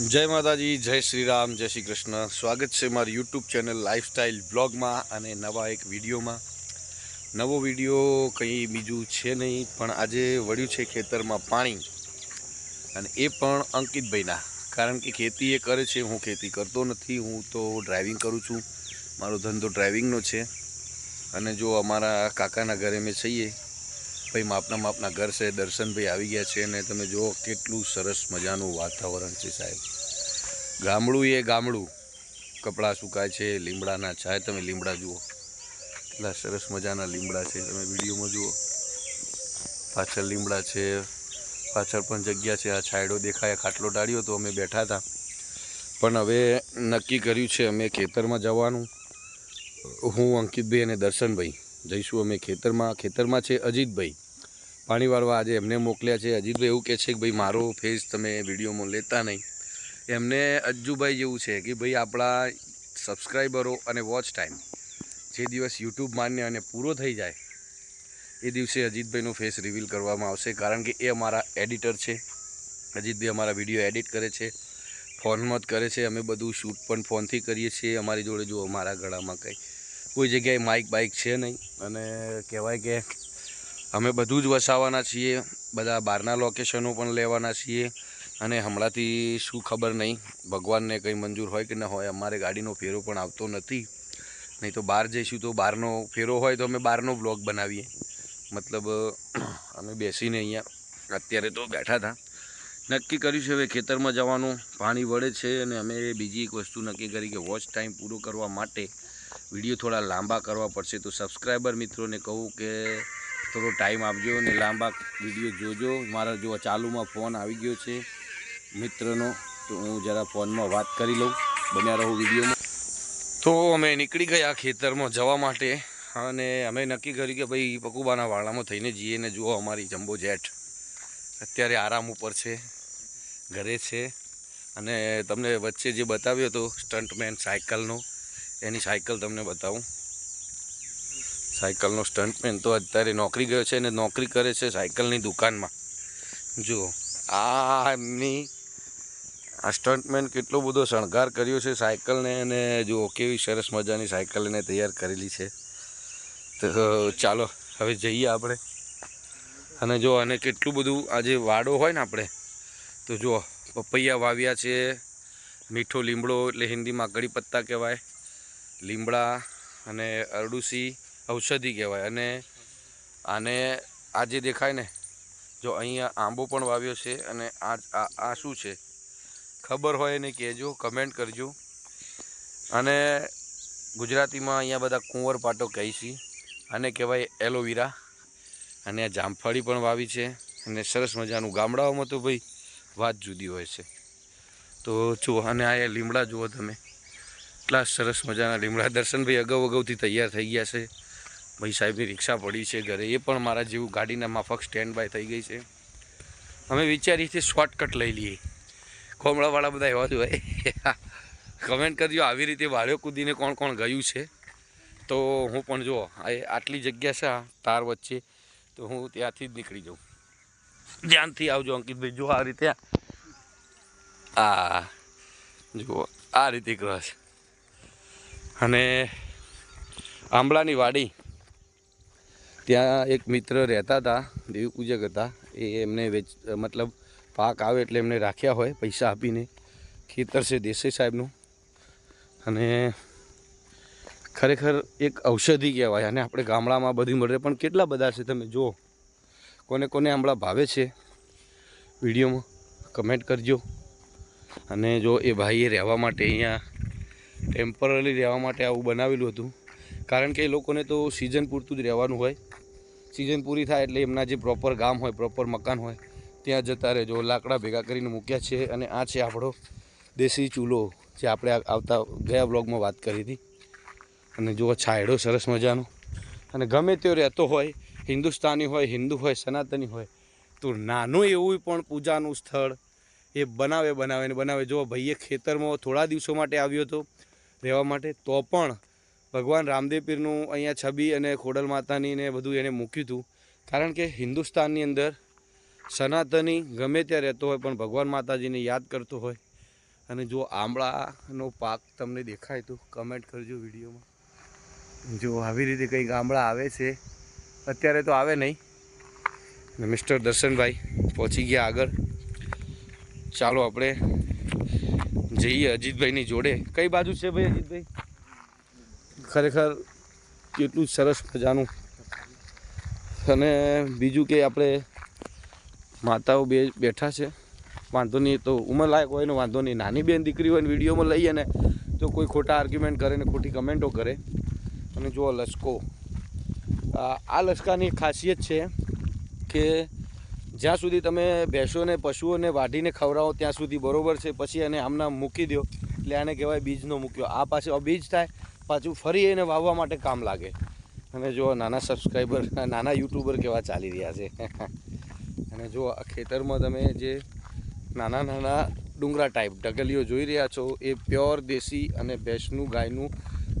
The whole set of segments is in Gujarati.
જય માતાજી, જય શ્રી રામ જય શ્રી કૃષ્ણ. સ્વાગત છે મારી યુટ્યુબ ચેનલ લાઈફસ્ટાઈલ બ્લોગમાં અને નવા એક વિડીયોમાં. નવો વીડિયો કંઈ બીજું છે નહીં, પણ આજે વળ્યું છે ખેતરમાં પાણી. અને એ પણ અંકિતભાઈના, કારણ કે ખેતી એ કરે છે, હું ખેતી કરતો નથી, હું તો ડ્રાઇવિંગ કરું છું. મારો ધંધો ડ્રાઇવિંગનો છે. અને જો અમારા કાકાના ઘરે મેં છીએ ભાઈ, માપના માપના ઘર છે, દર્શનભાઈ આવી ગયા છે અને તમે જુઓ કેટલું સરસ મજાનું વાતાવરણ છે સાહેબ. ગામડું એ ગામડું. કપડાં સુકાય છે, લીમડાના છાય, તમે લીમડા જુઓ. કેટલા સરસ મજાના લીમડા છે, તમે વિડીયોમાં જુઓ. પાછળ લીમડા છે, પાછળ પણ જગ્યા છે, આ છાયડો દેખાય, ખાટલો ડાળ્યો તો અમે બેઠા હતા. પણ હવે નક્કી કર્યું છે અમે ખેતરમાં જવાનું. હું અંકિતભાઈ અને દર્શનભાઈ જઈશું અમે ખેતરમાં. ખેતરમાં છે અજીતભાઈ. પાણી વાળવા આજે એમને મોકલ્યા છે. અજીતભાઈ એવું કહે છે કે ભાઈ, મારો ફેસ તમે વિડીયોમાં લેતા નહીં. એમને અજ્જુભાઈ જેવું છે કે, ભાઈ, આપણા સબસ્ક્રાઈબરો અને વોચ ટાઈમ જે દિવસ યુટ્યુબ માન્ય અને પૂરો થઈ જાય, એ દિવસે અજીતભાઈનો ફેસ રિવીલ કરવામાં આવશે. કારણ કે એ અમારા એડિટર છે. અજીતભાઈ અમારા વીડિયો એડિટ કરે છે ફોનમાં જ કરે છે. અમે બધું શૂટ પણ ફોનથી કરીએ છીએ. અમારી જોડે જો અમારા ગળામાં કંઈ કોઈ જગ્યાએ માઇક બાઇક છે નહીં. અને કહેવાય કે અમે બધું જ વસાવાના છીએ, બધા બહારના લોકેશનો પણ લેવાના છીએ. અને હમણાંથી શું ખબર નહીં, ભગવાનને કંઈ મંજૂર હોય કે ન હોય, અમારે ગાડીનો ફેરો પણ આવતો નથી. નહીં તો બહાર જઈશું તો બહારનો ફેરો હોય તો અમે બહારનો બ્લોગ બનાવીએ. મતલબ અમે બેસીને અહીંયા, અત્યારે તો બેઠા હતા. નક્કી કર્યું છે હવે ખેતરમાં જવાનું. પાણી વળે છે અને અમે બીજી એક વસ્તુ નક્કી કરી કે વોચ ટાઈમ પૂરો કરવા માટે વીડિયો થોડા લાંબા કરવા પડશે. તો સબસ્ક્રાઈબર મિત્રોને કહું કે થોડો ટાઈમ આપજો અને લાંબા વીડિયો જોજો. મારા જો ચાલુમાં ફોન આવી ગયો છે, મિત્રનો, તો હું જરા ફોનમાં વાત કરી લઉં, બન્યા રહું વિડીયોમાં તો અમે નીકળી ગયા ખેતરમાં જવા માટે, અને અમે નક્કી કર્યું કે ભાઈ પકુબાના વાળામાં થઈને જઈએ ને જુઓ અમારી જમ્બો જેટ અત્યારે આરામ ઉપર છે, ઘરે છે. અને તમને વચ્ચે જે બતાવ્યો હતો સ્ટન્ટમેન સાયકલનો, એની સાયકલ તમને બતાવું. સાયકલનો સ્ટન્ટમેન તો અત્યારે નોકરી ગયો છે અને નોકરી કરે છે સાયકલની દુકાનમાં. જુઓ, આ એમની આ સ્ટન્ટમેન કેટલો બધો શણગાર કર્યો છે સાયકલને અને જુઓ, કેવી સરસ મજાની સાયકલ એને તૈયાર કરેલી છે. તો ચાલો, હવે જઈએ આપણે. અને જો અને કેટલું બધું આજે વાડો હોય ને આપણે, તો જુઓ, પપૈયા વાવ્યા છે, મીઠો લીમડો એટલે હિન્દીમાં કડી પત્તા કહેવાય, લીમડા અને અરડુસી ઔષધિ કહેવાય. અને આને આ જે દેખાય ને, જો અહીંયા આંબો પણ વાવ્યો છે અને આ આ શું છે? ખબર હોય એને કહેજો કમેન્ટ કરજો. અને ગુજરાતીમાં અહીંયા બધા કુંવર પાટો કહી છે. આને કહેવાય એલોવેરા. અને આ જામફળી પણ વાવી છે. અને સરસ મજાનું ગામડાઓમાં તો ભાઈ વાત જુદી હોય છે. તો જુઓ, અને આ લીમડા જુઓ તમે. એટલા સરસ મજાના લીમડા. દર્શનભાઈ અગાઉ અગાઉથી તૈયાર થઈ ગયા છે. ભાઈ સાહેબની રિક્ષા પડી છે ઘરે. એ પણ મારા જેવું ગાડીના માફક સ્ટેન્ડ બાય થઈ ગઈ છે. અમે વિચારીએ છીએ શોર્ટકટ લઈ લઈએ. ખોમડાવાળા બધા એવા જ હોય. કમેન્ટ કરજો આવી રીતે વાળ્યો કૂદીને કોણ કોણ ગયું છે. તો હું પણ આ આટલી જગ્યા છે તાર વચ્ચે. તો હું ત્યાંથી જ નીકળી જાઉં. ધ્યાનથી આવજો અંકિતભાઈ જો આ રીતે આ. જુઓ, આ રીતે ક્રોસ અને આંબળાની વાડી. ત્યાં એક મિત્ર રહેતા હતા, દેવી પૂજક હતા એ એમને વેચ, મતલબ પાક આવે એટલે એમને રાખ્યા હોય, પૈસા આપીને. ખેતર છે દેસાઈ સાહેબનું. અને ખરેખર એક ઔષધિ કહેવાય, અને આપણે ગામડામાં બધી મળે. પણ કેટલા બધા છે તમે જુઓ. કોને કોને હમણાં ભાવે છે, વિડીયોમાં કમેન્ટ કરજો. અને જો એ ભાઈએ રહેવા માટે અહીંયા ટેમ્પરરી રહેવા માટે આવું બનાવેલું હતું. કારણ કે એ લોકોને તો સિઝન પૂરતું જ રહેવાનું હોય. સિઝન પૂરી થાય એટલે એમના જે પ્રોપર ગામ હોય પ્રોપર મકાન હોય, ત્યાં જતા રહેજો. લાકડા ભેગા કરીને મૂક્યા છે અને આ છે આપણો દેશી ચૂલો જે આપણે આવતા ગયા બ્લોગમાં વાત કરી હતી. અને જુઓ છાયડો સરસ મજાનો. અને ગમે તેઓ રહેતો હોય, હિન્દુસ્તાની હોય, હિન્દુ હોય, સનાતની હોય, તો નાનું એવું પણ પૂજાનું સ્થળ એ બનાવે બનાવે ને બનાવે. જો ભાઈએ ખેતરમાં થોડા દિવસો માટે આવ્યો હતો રહેવા માટે, તો પણ ભગવાન રામદેવ પીરનું અહીંયા છબી અને ખોડલ માતાની ને બધું એને મૂક્યું હતું. કારણ કે હિન્દુસ્તાનની અંદર સનાતની ગમે ત્યાં રહેતો હોય પણ ભગવાન માતાજીને યાદ કરતો હોય. અને જો આંબળાનો પાક તમને દેખાય તો કમેન્ટ કરજો વિડીયોમાં. જો આવી રીતે કંઈક આંબળા આવે છે, અત્યારે તો આવે નહીં. મિસ્ટર દર્શનભાઈ પહોંચી ગયા આગળ. ચાલો આપણે જઈએ અજીતભાઈની જોડે. કઈ બાજુ છે ભાઈ અજીતભાઈ? ખરેખર કેટલું સરસ મજાનું. અને બીજું કે આપણે માતાઓ બે બેઠા છે. વાંધો નહીં, તો ઉંમરલાયક હોય ને વાંધો નહીં. નાની બેન દીકરી હોય ને વિડીયોમાં લઈએ ને તો કોઈ ખોટા આર્ગ્યુમેન્ટ કરે ને ખોટી કમેન્ટો કરે. અને જુઓ લશ્કો આ લશ્કાની ખાસિયત છે કે જ્યાં સુધી તમે ભેંસોને, પશુઓને વાઢીને ખવડાવો ત્યાં સુધી બરોબર છે. પછી એને આમના મૂકી દો એટલે આને કહેવાય બીજનો મૂક્યો. આ પાસે બીજ થાય પાછું ફરી એને વાવવા માટે કામ લાગે. અને જો નાના સબસ્ક્રાઈબર નાના યુટ્યુબર કેવા ચાલી રહ્યા છે. અને જો આ ખેતરમાં તમે જે નાના નાના ડુંગરા ટાઈપ ઢગલીઓ જોઈ રહ્યા છો, એ પ્યોર દેશી અને ભેંસનું, ગાયનું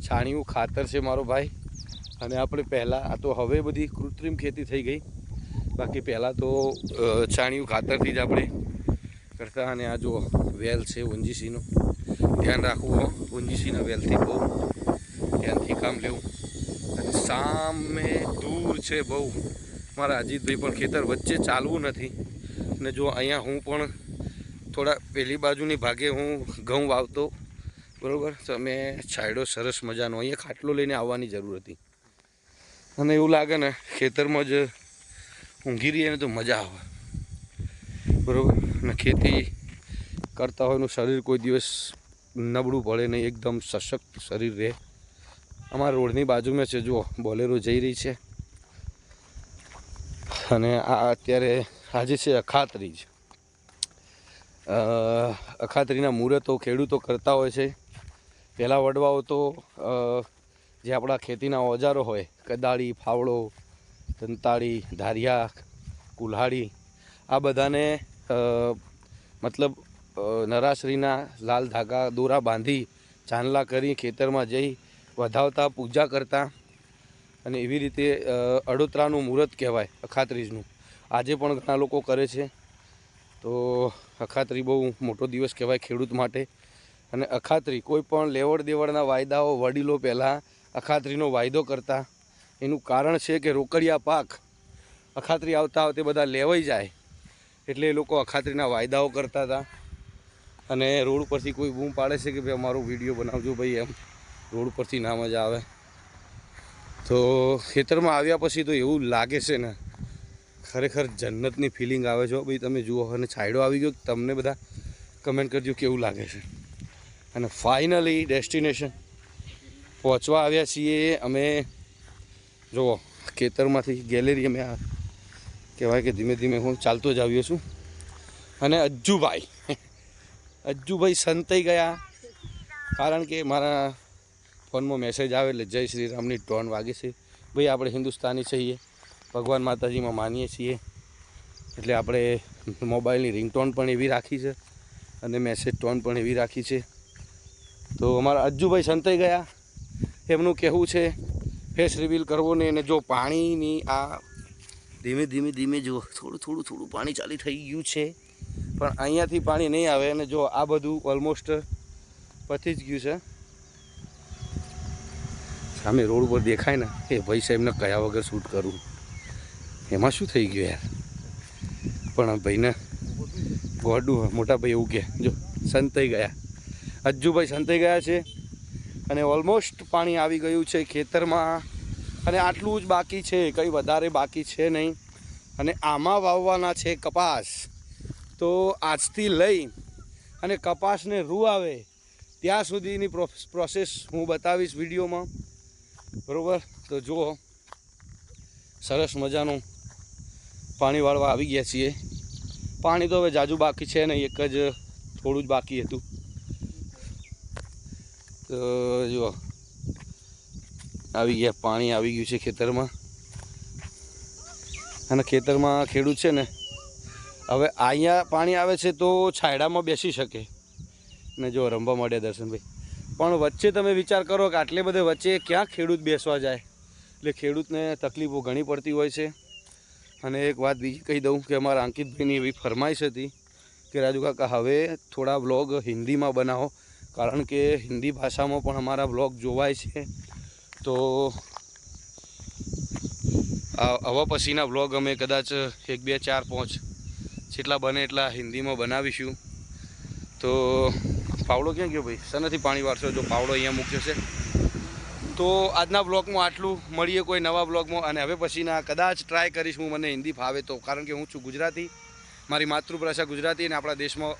છાણિયું ખાતર છે મારો ભાઈ. અને આપણે પહેલાં, આ તો હવે બધી કૃત્રિમ ખેતી થઈ ગઈ. બાકી પહેલાં તો છાણિયું ખાતરથી જ આપણે કરતા અને આ જો વેલ છે વંજીસીનો ધ્યાન રાખવું ઊંજીસીના વેલથી બહુ ધ્યાનથી કામ લેવું. અને સામે દૂર છે બહુ. મારા અજીતભાઈ પણ ખેતર વચ્ચે ચાલવું નથી. અને જો અહીંયા હું પણ થોડા પેલી બાજુની ભાગે હું ઘઉં વાવતો. બરાબર? તો અમે છાંયડો સરસ મજાનો અહીંયા ખાટલો લઈને આવવાની જરૂર હતી. અને એવું લાગે ને ખેતરમાં જ ઊંઘી રહીએ ને તો મજા આવે. બરાબર? અને ખેતી કરતા હોયનું શરીર કોઈ દિવસ નબળું પડે નહીં, એકદમ સશક્ત શરીર રહે. અમારા રોડની બાજુમાં છે, જુઓ, બોલેરો જઈ રહી છે. અને આ અત્યારે આજે છે અખાત્રીજ. જ અખાત્રીના મુહૂર્તો ખેડૂતો કરતા હોય છે. પહેલાં વડવાઓ તો જે આપણા ખેતીના ઓજારો હોય, કદાળી ફાવડો દંતાળી ધારિયા, કુલ્હાડી, આ બધાને મતલબ નરાશ્રીના લાલ ધાગા દોરા બાંધી ચાંદલા કરી ખેતરમાં જઈ વધાવતા, પૂજા કરતા અને એવી રીતે અડોતરાનું મુહૂર્ત કહેવાય, અખાત્રીજનું. આજે પણ ઘણા લોકો કરે છે. તો અખાત્રી બહુ મોટો દિવસ કહેવાય ખેડૂત માટે. અને અખાત્રી કોઈ પણ લેવડ દેવડના વાયદાઓ, વડીલો પહેલાં અખાત્રીનો વાયદો કરતા. એનું કારણ છે કે રોકડિયા પાક અખાત્રી આવતા આવતે બધા લેવાઈ જાય. એટલે એ લોકો અખાત્રીના વાયદાઓ કરતા હતા. અને રોડ પરથી કોઈ બૂમ પાડે છે કે ભાઈ અમારો વીડિયો બનાવજો ભાઈ એમ. રોડ પરથી ના મજા આવે. તો ખેતરમાં આવ્યા પછી તો એવું લાગે છે ને, ખરેખર જન્નતની ફિલિંગ આવે છે ભાઈ, તમે જુઓ, અને છાંયડો આવી ગયો, તમને બધા કમેન્ટ કરજો કેવું લાગે છે. અને ફાઇનલી ડેસ્ટિનેશન પહોંચવા આવ્યા છીએ અમે, જુઓ, ખેતરમાંથી ગેલેરી અમે આ કહેવાય કે ધીમે ધીમે હું ચાલતો જ આવ્યો છું. અને અજ્જુભાઈ અજ્જુભાઈ સંતાઈ ગયા. કારણ કે મારા ફોનમાં મેસેજ આવે એટલે જય શ્રી રામની ટોન વાગે છે. ભાઈ, આપણે હિન્દુસ્તાની છીએ. ભગવાન માતાજીમાં માનીએ છીએ. એટલે આપણે મોબાઈલની રિંગટોન પણ એવી રાખી છે અને મેસેજ ટોન પણ એવી રાખી છે. તો અમારા અજ્જુભાઈ સંતાઈ ગયા. એમનું કહેવું છે, ફેસ રિવીલ કરવો ને અને જો પાણીની આ ધીમે ધીમે ધીમે જો થોડું થોડું થોડું પાણી ચાલી થઈ ગયું છે, પણ અહીંયાથી પાણી નહીં આવે અને જો આ બધું ઓલમોસ્ટ પતી જ ગયું છે. સામે રોડ ઉપર દેખાય ને એ ભાઈ સાહેબને કયા વગર શૂટ કરું? એમાં શું થઈ ગયું યાર? પણ ભાઈને ગોડું, મોટા ભાઈ એવું કે, જો સંતાઈ ગયા. અજ્જુભાઈ સંતાઈ ગયા છે અને ઓલમોસ્ટ પાણી આવી ગયું છે ખેતરમાં. અને આટલું જ બાકી છે, કંઈ વધારે બાકી છે નહીં. અને આમાં વાવવાના છે કપાસ. તો આજથી લઈ અને કપાસને રૂ આવે, ત્યાં સુધીની પ્રોસેસ હું બતાવીશ વિડીયોમાં. બરાબર? તો જુઓ, સરસ મજાનું પાણી વાળવા આવી ગયા છીએ. પાણી તો હવે જાજુ બાકી છે ને, એક જ થોડું જ બાકી હતું. તો જુઓ, આવી ગયા, પાણી આવી ગયું છે ખેતરમાં. અને ખેતરમાં ખેડૂત છે ને, હવે અહીંયા પાણી આવે છે તો છાયડામાં બેસી શકે. ને જો રમવા માંડ્યા દર્શનભાઈ. પણ વચ્ચે તમે વિચાર કરો કે આટલે બધે વચ્ચે ક્યાં ખેડૂત બેસવા જાય? એટલે ખેડૂતને તકલીફો ઘણી પડતી હોય છે. અને એક વાત બીજી કહી દઉં કે અમારા અંકિતભાઈની એવી ફરમાઈશ હતી કે, રાજુ કાકા, હવે થોડા વ્લોગ હિન્દીમાં બનાવો. કારણ કે હિન્દી ભાષામાં પણ અમારા વ્લોગ જોવાય છે. તો હવે પછીના વ્લોગ અમે કદાચ એક, બે, ચાર, પાંચ જેટલા બને એટલા હિન્દીમાં બનાવીશું. તો પાવડો ક્યાં ગયો ભાઈ? શેનાથી પાણી વાળશો જો પાવડો અહીંયા મૂક્યો છે? તો આજના બ્લોગમાં આટલું. મળીએ કોઈ નવા બ્લોગમાં. અને હવે પછીના કદાચ ટ્રાય કરીશ હું મને હિન્દી ફાવે તો. કારણ કે હું છું ગુજરાતી. મારી માતૃભાષા ગુજરાતી અને આપણા દેશમાં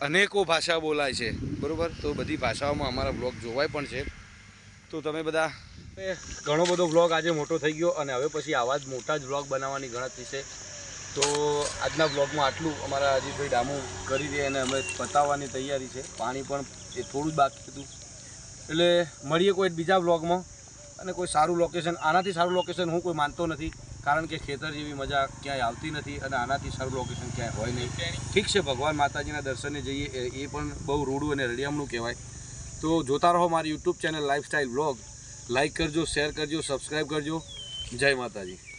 અનેકો ભાષા બોલાય છે. બરાબર? તો બધી ભાષાઓમાં અમારા બ્લોગ જોવાય પણ છે. તો તમે બધા ઘણો બધો વ્લોગ આજે મોટો થઈ ગયો. અને હવે પછી આવા જ મોટા જ વ્લોગ બનાવવાની ગણતરી છે. તો આજના વ્લોગમાં આટલું. અમારા અજીતભાઈ ડામુ કરી દે અને અમે પતાવવાની તૈયારી છે. પાણી પણ એ થોડું જ બાકી હતું. એટલે મળીએ કોઈ બીજા વ્લોગમાં અને કોઈ સારું લોકેશન આનાથી સારું લોકેશન હું કોઈ માનતો નથી. કારણ કે ખેતર જેવી મજા ક્યાંય આવતી નથી અને આનાથી સારું લોકેશન ક્યાંય હોય નહીં. ઠીક છે, ભગવાન માતાજીના દર્શને જઈએ. એ પણ બહુ રૂડું અને રળિયામણું કહેવાય. તો જોતા રહો મારી YouTube channel lifestyle vlog like કરજો શેર કરજો સબસ્ક્રાઈબ કરજો. જય માતાજી.